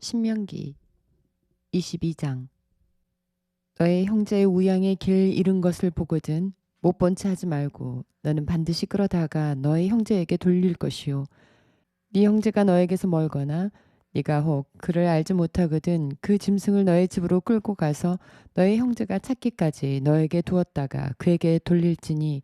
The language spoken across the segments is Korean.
신명기 22장. 너의 형제의 우양의 길 잃은 것을 보거든 못 본 채 하지 말고 너는 반드시 끌어다가 너의 형제에게 돌릴 것이요 네 형제가 너에게서 멀거나 네가 혹 그를 알지 못하거든 그 짐승을 너의 집으로 끌고 가서 너의 형제가 찾기까지 너에게 두었다가 그에게 돌릴지니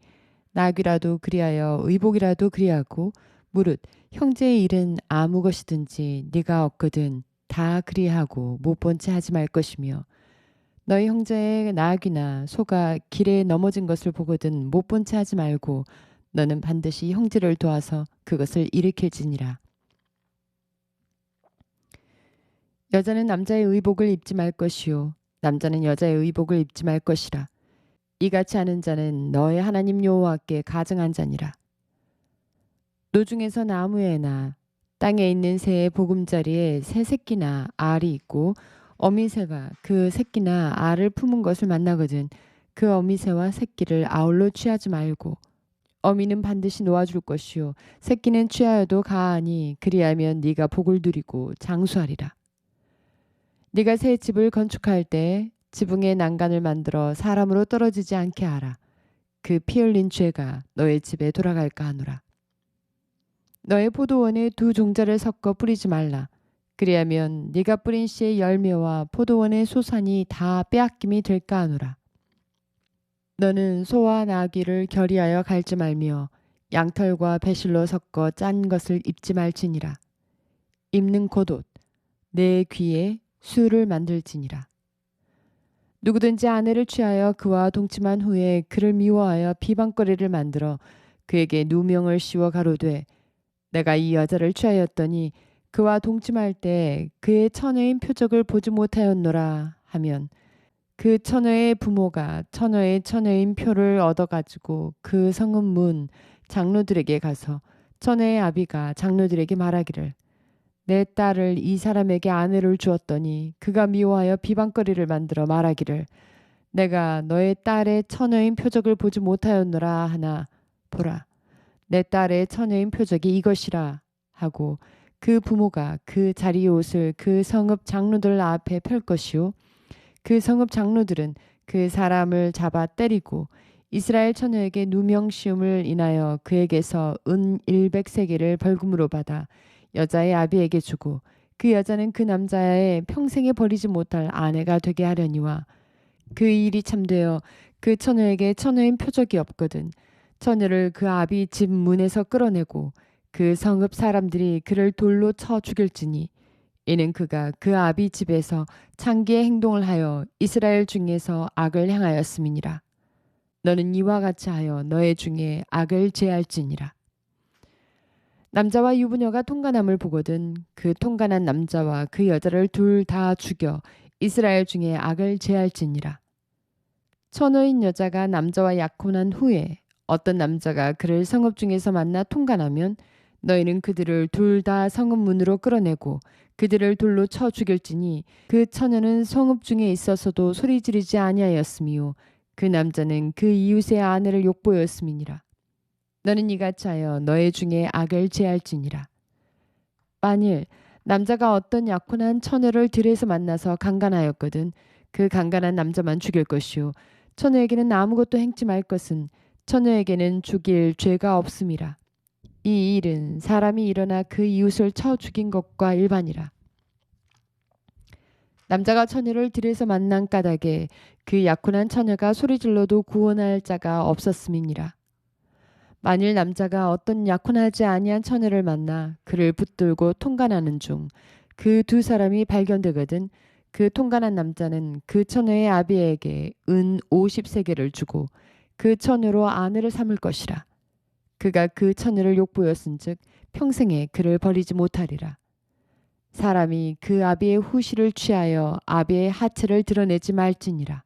나귀라도 그리하여 의복이라도 그리하고 무릇 형제의 일은 아무 것이든지 네가 얻거든 다 그리하고 못 본 채 하지 말 것이며 너희 형제의 나귀나 소가 길에 넘어진 것을 보거든 못 본 채 하지 말고 너는 반드시 형제를 도와서 그것을 일으킬지니라. 여자는 남자의 의복을 입지 말 것이요 남자는 여자의 의복을 입지 말 것이라. 이같이 하는 자는 너의 하나님 여호와께 가증한 자니라. 노중에서 나무에나 땅에 있는 새의 보금자리에 새 새끼나 알이 있고 어미새가 그 새끼나 알을 품은 것을 만나거든 그 어미새와 새끼를 아울러 취하지 말고 어미는 반드시 놓아줄 것이요. 새끼는 취하여도 가하니 그리하면 네가 복을 누리고 장수하리라. 네가 새 집을 건축할 때 지붕에 난간을 만들어 사람으로 떨어지지 않게 하라. 그 피 흘린 죄가 너의 집에 돌아갈까 하노라 너의 포도원에 두 종자를 섞어 뿌리지 말라. 그리하면 네가 뿌린 씨의 열매와 포도원의 소산이 다 빼앗김이 될까 하노라. 너는 소와 나귀를 결의하여 갈지 말며 양털과 배실로 섞어 짠 것을 입지 말지니라. 입는 겉옷 내 귀에 수를 만들지니라. 누구든지 아내를 취하여 그와 동침한 후에 그를 미워하여 비방거리를 만들어 그에게 누명을 씌워 가로되 내가 이 여자를 취하였더니 그와 동침할 때 그의 처녀인 표적을 보지 못하였노라 하면 그 처녀의 부모가 처녀의 처녀인 표를 얻어가지고 그 성읍 문 장로들에게 가서 처녀의 아비가 장로들에게 말하기를 내 딸을 이 사람에게 아내를 주었더니 그가 미워하여 비방거리를 만들어 말하기를 내가 너의 딸의 처녀인 표적을 보지 못하였노라 하나 보라 내 딸의 처녀인 표적이 이것이라 하고 그 부모가 그 자리의 옷을 그 성읍 장로들 앞에 펼 것이요. 그 성읍 장로들은 그 사람을 잡아 때리고 이스라엘 처녀에게 누명 시움을 인하여 그에게서 은 100세계를 벌금으로 받아 여자의 아비에게 주고 그 여자는 그 남자의 평생에 버리지 못할 아내가 되게 하려니와 그 일이 참되어 그 처녀에게 처녀인 표적이 없거든 처녀를 그 아비 집 문에서 끌어내고 그 성읍 사람들이 그를 돌로 쳐 죽일지니 이는 그가 그 아비 집에서 창기의 행동을 하여 이스라엘 중에서 악을 행하였음이니라. 너는 이와 같이 하여 너의 중에 악을 제할지니라. 남자와 유부녀가 통관함을 보거든 그 통관한 남자와 그 여자를 둘 다 죽여 이스라엘 중에 악을 제할지니라. 처녀인 여자가 남자와 약혼한 후에 어떤 남자가 그를 성읍 중에서 만나 통관하면 너희는 그들을 둘 다 성읍 문으로 끌어내고 그들을 돌로 쳐 죽일지니 그 처녀는 성읍 중에 있어서도 소리 지르지 아니하였으며 그 남자는 그 이웃의 아내를 욕보였음이니라. 너는 이같이 하여 너의 중에 악을 제할지니라. 만일 남자가 어떤 약혼한 처녀를 들에서 만나서 강간하였거든 그 강간한 남자만 죽일 것이요 처녀에게는 아무것도 행치 말 것은 처녀에게는 죽일 죄가 없음이라. 이 일은 사람이 일어나 그 이웃을 쳐 죽인 것과 일반이라. 남자가 처녀를 들에서 만난 까닭에 그 약혼한 처녀가 소리질러도 구원할 자가 없었음이니라. 만일 남자가 어떤 약혼하지 아니한 처녀를 만나 그를 붙들고 통관하는 중 그 두 사람이 발견되거든 그 통관한 남자는 그 처녀의 아비에게 은 50세계를 주고 그 처녀로 아내를 삼을 것이라. 그가 그 처녀를 욕보였은즉 평생에 그를 버리지 못하리라. 사람이 그 아비의 후시를 취하여 아비의 하체를 드러내지 말지니라.